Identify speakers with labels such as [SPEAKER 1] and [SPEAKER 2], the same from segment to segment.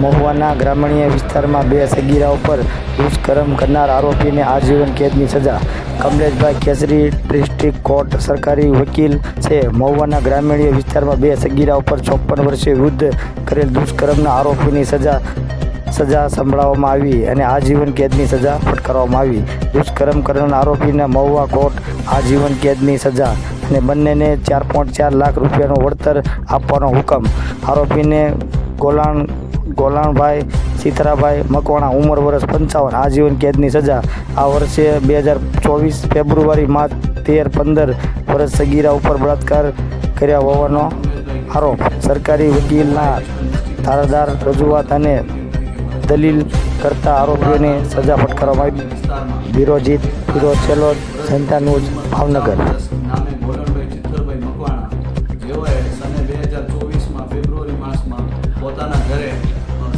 [SPEAKER 1] મહુવાના ગ્રામ્ય વિસ્તારમાં બે સગીરા ઉપર દુષ્કર્મ કરનાર આરોપીને આજીવન કેદની સજા. કમલેશભાઈ કેસરી, ડિસ્ટ્રિક્ટ કોર્ટ સરકારી વકીલ છે. મહુવાના ગ્રામીણ વિસ્તારમાં બે સગીરા ઉપર ચોપન વર્ષે વૃદ્ધ કરેલ દુષ્કર્મના આરોપીની સજા સજા સંભળાવવામાં આવી અને આજીવન કેદની સજા ફટકારવામાં આવી. દુષ્કર્મ કરનાર આરોપીને મહુવા કોર્ટ આજીવન કેદની સજા અને બંનેને ચાર પોઈન્ટ ચાર લાખ રૂપિયાનું વળતર આપવાનો હુકમ. આરોપીને ગોલાણ, ગોલાણભાઈ સીતરાભાઈ મકવાણા, ઉંમર વર્ષ પંચાવન, આજીવન કેદની સજા. આ વર્ષે બે હજાર ચોવીસ ફેબ્રુઆરી માર્ચ તેર પંદર વર્ષ સગીરા ઉપર બળાત્કાર કર્યા હોવાનો આરોપ. સરકારી વકીલના ધારાધાર રજૂઆત અને દલીલ કરતા આરોપીઓને સજા ફટકારવામાં આવી. બિરોજીત ફિરોજ સેલોદ જનતા ન્યૂઝ, ભાવનગર.
[SPEAKER 2] પોતાના ઘરે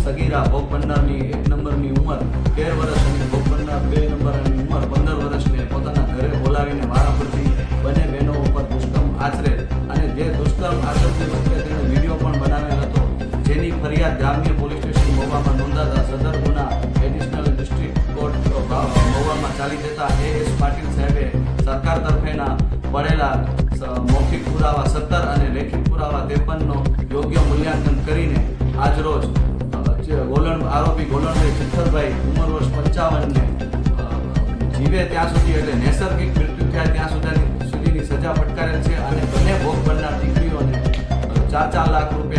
[SPEAKER 2] સગીરા ભોગ બનનારની એક નંબરની ઉંમર તેર વર્ષ અને ભોગ બનનાર બે નંબરની ઉંમર પંદર વર્ષને પોતાના ઘરે બોલાવીને વારાફરતી બંને બહેનો ઉપર દુષ્કર્મ આચરે અને જે દુષ્કર્મ આચરતી વખતે તેણે વીડિયો પણ બનાવેલ હતો, જેની ફરિયાદ ગ્રામ્ય પોલીસ સ્ટેશન મોવામાં નોંધાતા સદર ગુના એડિશનલ ડિસ્ટ્રિક્ટ કોર્ટ મોવામાં ચાલી જતા એ એસ પાટીલ સાહેબે સરકાર તરફેના પડેલા આરોપી ગોલણભાઈ ચિત્તરભાઈ ઉંમર વર્ષ પંચાવનને જીવે ત્યાં સુધી એટલે નૈસર્ગિક મૃત્યુ થાય ત્યાં સુધીની સુધીની સજા ફટકારેલ છે અને બંને ભોગ બનનાર દીકરીઓને ચાર ચાર લાખ રૂપિયા